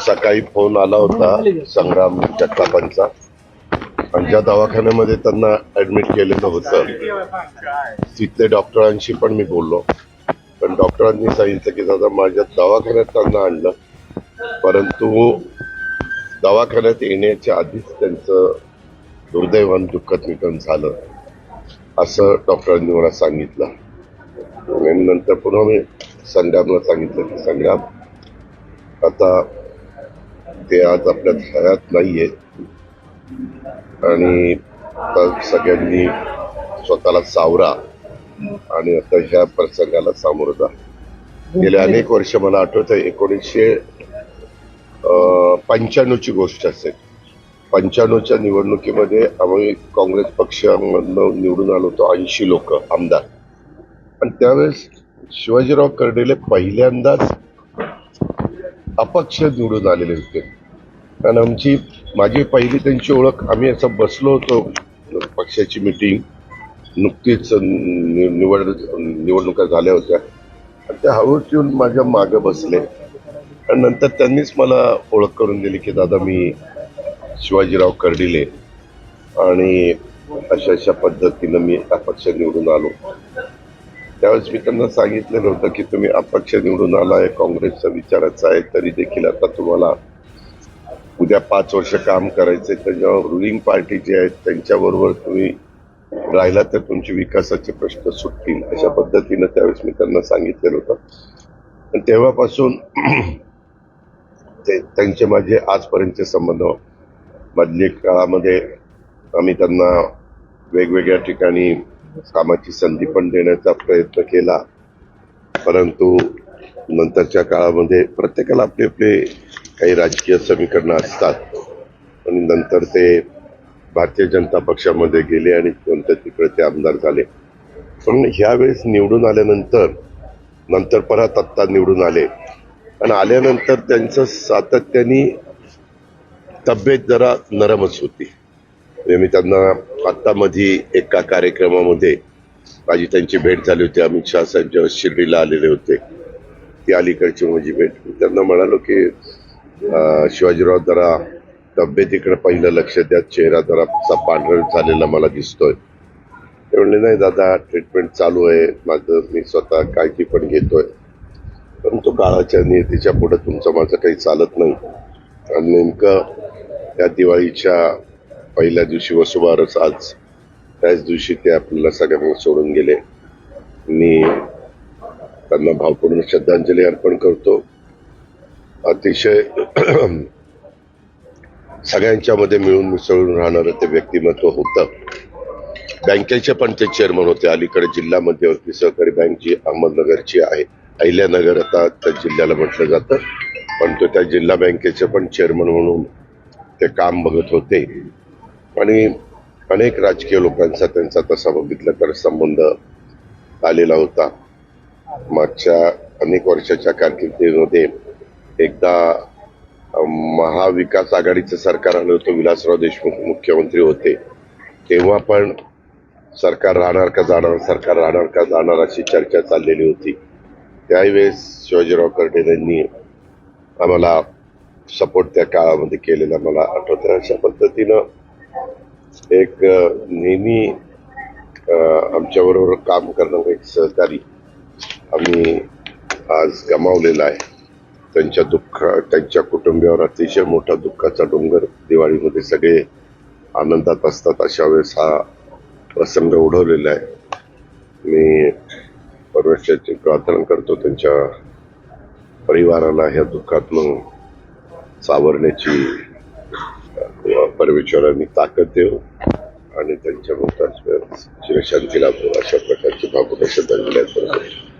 सकाळी फोन आला होता संग्राम जगतापांचा. आणि ज्या दवाखान्यामध्ये त्यांना ऍडमिट केलेलं होतं तिथले डॉक्टरांशी पण मी बोललो. पण डॉक्टरांनी सांगितलं की दादा माझ्या दवाखान्यात त्यांना आणलं. परंतु दवाखान्यात येण्याच्या आधीच त्यांचं दुर्दैवान दुःखद निधन झालं. असं डॉक्टरांनी मला सांगितलं. आणि नंतर पुन्हा मी संग्रामला सांगितलं की संग्राम आता ते आज आपल्या हयात नाहीये. आणि सगळ्यांनी स्वतःला सावरा आणि आता ह्या प्रसंगाला सामोरं जा. गेले अनेक वर्ष मला आठवत आहे एकोणीसशे पंच्याण्णवची गोष्ट असेल. पंच्याण्णवच्या निवडणुकीमध्ये आम्ही काँग्रेस पक्षामधनं निवडून आलो होतो ऐंशी लोक आमदार. आणि त्यावेळेस शिवाजीराव कर्डेले पहिल्यांदाच अपक्ष निवडून आलेले होते. कारण आमची माझी पहिली त्यांची ओळख आम्ही असं बसलो होतो पक्षाची मिटिंग नुकतीच निवड निवडणुका झाल्या होत्या. आणि त्या हळूच येऊन माझ्या मागं बसले. आणि नंतर त्यांनीच मला ओळख करून दिली की दादा मी शिवाजीराव कर्डिले आणि अशा अशा पद्धतीनं मी अपक्ष निवडून आलो. त्यावेळेस मी त्यांना सांगितलेलं होतं की तुम्ही अपक्ष निवडून आलाय काँग्रेसचा विचाराचा आहे तरी देखील आता तुम्हाला उद्या पाच वर्ष काम करायचे त्याच्यावर रुलिंग पार्टी जे आहेत त्यांच्याबरोबर तुम्ही राहिला तर तुमचे विकासाचे प्रश्न सुटतील. अशा पद्धतीनं त्यावेळेस मी त्यांना सांगितलेलं होतं. आणि तेव्हापासून ते त्यांचे माझे आजपर्यंतचे संबंध मधल्या काळामध्ये आम्ही त्यांना वेगवेगळ्या ठिकाणी कामाची संधी पण देण्याचा प्रयत्न केला. परंतु नंतरच्या काळामध्ये प्रत्येकाला आपले आपले काही राजकीय समीकरणं असतात. आणि नंतर ते भारतीय जनता पक्षामध्ये गेले आणि नंतर तिकडे ते आमदार झाले. पण ह्यावेळेस निवडून आल्यानंतर नंतर परत आत्ता निवडून आले. आणि आल्यानंतर त्यांचं सातत्याने तब्येत जरा नरमच होती. म्हणजे मी त्यांना आत्तामध्ये एका कार्यक्रमामध्ये माझी त्यांची भेट झाली होती. अमित शहा साहेब जेव्हा शिर्डीला आलेले होते. ती अलीकडची माझी भेट. त्यांना म्हणालो की शिवाजीराव जरा तब्येतीकडे पहिलं लक्ष द्या चेहरा जरा पांढर झालेला मला दिसतोय. ते म्हणले नाही दादा ट्रीटमेंट चालू आहे. माझं मी स्वतः काळजी पण घेतोय. परंतु काळाच्या नियतीच्या पुढं तुमचं माझं काही चालत नाही. आणि नेमकं त्या दिवाळीच्या पहिल्या दिवशी वसुबारस आज त्याच दिवशी ते आपल्याला सगळ्यांना सोडून गेले. मी त्यांना भावपूर्ण श्रद्धांजली अर्पण करतो. अतिशय सगळ्यांच्या मध्ये मिळून मिसळून राहणारं ते व्यक्तिमत्व होतं. बँकेचे पण ते चेअरमन होते. अलीकडे जिल्हा मध्यवर्ती सहकारी बँक जी अहमदनगरची आहे. अहिल्यानगर आता त्या जिल्ह्याला म्हटलं जातं. पण तो त्या जिल्हा बँकेचे पण चेअरमन म्हणून ते काम बघत होते. आणि अनेक राजकीय लोकांचा त्यांचा तसा बघितलं तर संबंध आलेला होता. मागच्या अनेक वर्षाच्या कारकिर्दीमध्ये एकदा महाविकास आघाडीचं सरकार आलं होतं विलासराव देशमुख मुख्यमंत्री होते. तेव्हा पण सरकार राहणार का जाणार सरकार राहणार का जाणार अशी चर्चा चाललेली होती. त्यावेळेस शिवाजीराव कर्डे यांनी आम्हाला सपोर्ट त्या काळामध्ये केलेला मला आठवतं अशा पद्धतीनं एक नेहमी आमच्याबरोबर काम करणारा एक सहकारी आम्ही आज गमावलेला आहे. त्यांच्या दुःख त्यांच्या कुटुंबियावर अतिशय मोठा दुःखाचा डोंगर दिवाळीमध्ये सगळे आनंदात असतात अशा वेळेस हा प्रसंग ओढवलेला आहे. मी परमेश्वराची प्रार्थना करतो त्यांच्या परिवाराला ह्या दुःखातून सावरण्याची परमेश्वरांनी ताकद देव आणि त्यांच्या मृताच चिरशांती लाभो अशा प्रकारची भावना श्रद्धांजली अर्पण करतो